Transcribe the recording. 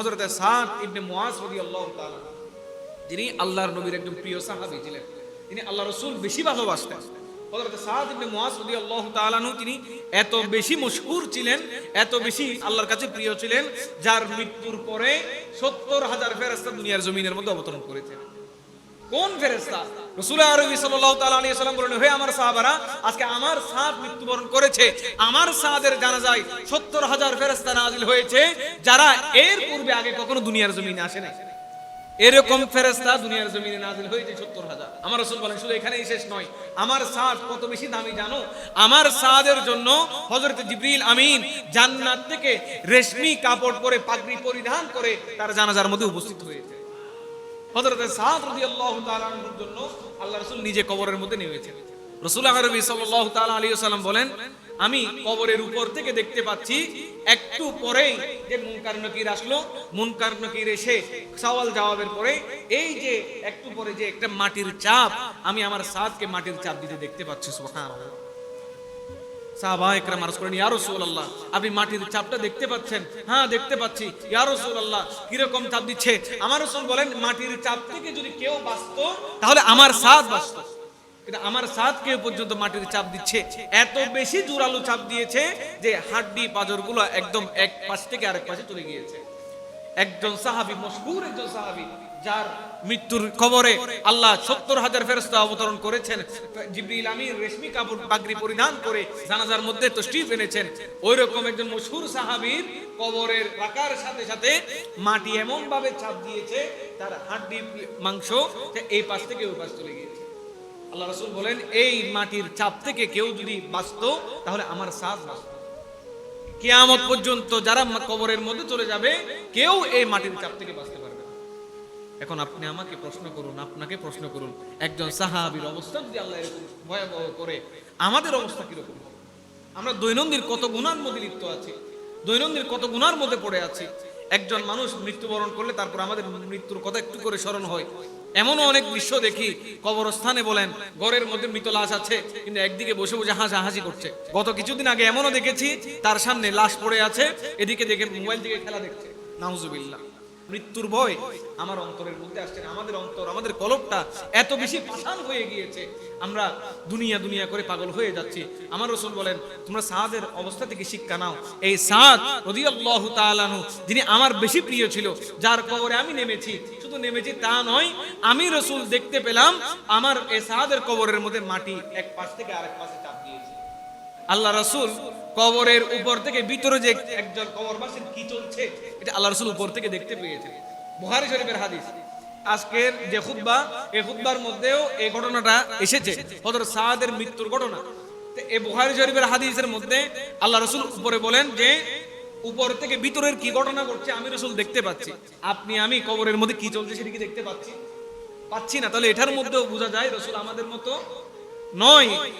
হযরত সাদ ইবনে মুআজ রাদিয়াল্লাহু তাআলা, যিনি আল্লাহর নবীর একজন প্রিয় সাহাবী ছিলেন। তিনি আল্লাহ রাসূল বেশি ভালোবাসতেন। হযরত সাদ ইবনে মুআজ রাদিয়াল্লাহু তাআলা নু তিনি এত বেশি মশহুর ছিলেন, এত বেশি আল্লাহর কাছে প্রিয় ছিলেন, যার মৃত্যুর পরে সত্তর হাজার ফেরেশতা দুনিয়ার জমিনের মধ্যে অবতরণ করেছেন। কোন ফেরেশতা? রাসূল আরবি সাল্লাম বলেন, হে আমার সাহাবারা, আজকে আমার সাদ মৃত্যুবরণ করেছে। আমার সাদের জানাজায় 70 হাজার ফেরেশতা নাজিল হয়েছে, যারা এর পূর্বে আগে কখনো দুনিয়ার জমিনে আসে নাই। এরকম ফেরেশতা দুনিয়ার জমিনে নাজিল হয়েছে 70 হাজার। আমার রাসূল বলেন, শুধু এখানেই শেষ নয়। আমার সাদ কত বেশি দামি জানো? আমার সাদের জন্য হযরত জিবরিল আমিন জান্নাত থেকে রেশমি কাপড় পরে পাগড়ি পরিধান করে তার জানাজার মধ্যে উপস্থিত হয়েছে। সাদ জন্য আল্লাহ নিজে কবরের মধ্যে আরবি ওয়াসাল্লাম বলেন, আমি কবরের উপর থেকে দেখতে পাচ্ছি একটু পরেই যে মুনকার নকির আসলো। মুনকার নকির এসে সওয়াল জবাবের পরে এই যে একটু পরে যে একটা মাটির চাপ, আমি আমার সাদকে মাটির চাপ দিতে দেখতে পাচ্ছি, সুবহানাল্লাহ। মাটির চাপটা দেখতে পাচ্ছেন? হ্যাঁ দেখতে পাচ্ছি। চাপ দিচ্ছে? বলেন, মাটির চাপ থেকে যদি কেউ বাঁচতো, তাহলে আমার বাঁচতো। আমার কেউ পর্যন্ত মাটির চাপ দিচ্ছে? এত বেশি জোরালো চাপ দিয়েছে যে হাড্ডি পাজরগুলো একদম এক পাশ থেকে আরেক পাশে চলে গিয়েছে। একজন সাহাবি, মশহুর একজন সাহাবি, যার মৃত্যুর খবরে আল্লাহ সত্তর হাজার ফেরস্তা অবতরণ করেছেন। জিবরিল আমির রেশমি কাপড় পাগড়ি পরিধান করে জানাজার মধ্যে তশরিফ এনেছেন। ওই রকম একজন মশহুর সাহাবীর কবরের রাখার সাথে সাথে মাটি এমন ভাবে চাপ দিয়েছে, তার হাড্ডি, মাংস এই পাশ থেকে ওই পাশ চলে গিয়েছে। আল্লাহ রাসূল বলেন, এই মাটির চাপ থেকে কেউ যদি বাঁচতো, তাহলে আমার সাজ বাঁচত। কিয়ামত পর্যন্ত যারা কবরের মধ্যে চলে যাবে, কেউ এই মাটির চাপ থেকে বাঁচতে পারবে এখন আপনি আমাকে প্রশ্ন করুন, আপনাকে প্রশ্ন করুন, একজন সাহাবির অবস্থা যদি আল্লাহ ভয়াবহ করে, আমাদের অবস্থা কীরকম আমরা দৈনন্দিন কত গুণার মধ্যে লিপ্ত আছি, দৈনন্দিন কত গুণার মধ্যে পড়ে আছি একজন মানুষ মৃত্যুবরণ করলে তারপর আমাদের মৃত্যুর কথা একটু করে স্মরণ হয়। এমনও অনেক দৃশ্য দেখি, কবরস্থানে বলেন, ঘরের মধ্যে মৃত লাশ আছে, কিন্তু একদিকে বসে বসে হাসাহাসি করছে। গত কিছুদিন আগে এমনও দেখেছি, তার সামনে লাশ পড়ে আছে, এদিকে দেখে মোবাইল দিকে খেলা দেখছে। নাউজুবিল্লাহ। মৃত্যুর ভয় আমার অন্তরের মধ্যে আসছে না। আমাদের অন্তর, আমাদের কলবটা এত বেশি পাষাণ হয়ে গিয়েছে। আমরা দুনিয়া দুনিয়া করে পাগল হয়ে যাচ্ছি। আমার রসুল বলেন, তোমরা সাদের অবস্থা থেকে শিক্ষা নাও। এই সাদ রাদিয়াল্লাহু তাআলা আনহু, যিনি আমার বেশি প্রিয় ছিল, যার কবরে আমি নেমেছি। শুধু নেমেছি তা নয়, আমি রসুল দেখতে পেলাম, আমার এই সাদের কবরের মধ্যে মাটি এক পাশ থেকে আরেক পাশে চাপ দিয়েছে। আল্লাহ রসুল কবরের উপর থেকে ভিতরে যে একজন কবরবাসীর কি চলছে, এটা আল্লাহ রসুল উপর থেকে দেখতে পেয়েছে। বুহারি শরীফের হাদিস। আজকের যে খুতবা, এই খুতবার মধ্যেও এই ঘটনাটা এসেছে। সাদের মৃত্যুর ঘটনা। এই বুহারি শরীফের হাদিসের মধ্যে আল্লাহ রসুল উপরে বলেন যে, উপর থেকে ভিতরের কি ঘটনা ঘটছে আমি রসুল দেখতে পাচ্ছি। আপনি, আমি কবরের মধ্যে কি চলছে সেটা কি দেখতে পাচ্ছি? পাচ্ছি না। তাহলে এটার মধ্যেও বোঝা যায় রসুল আমাদের মতো নয়।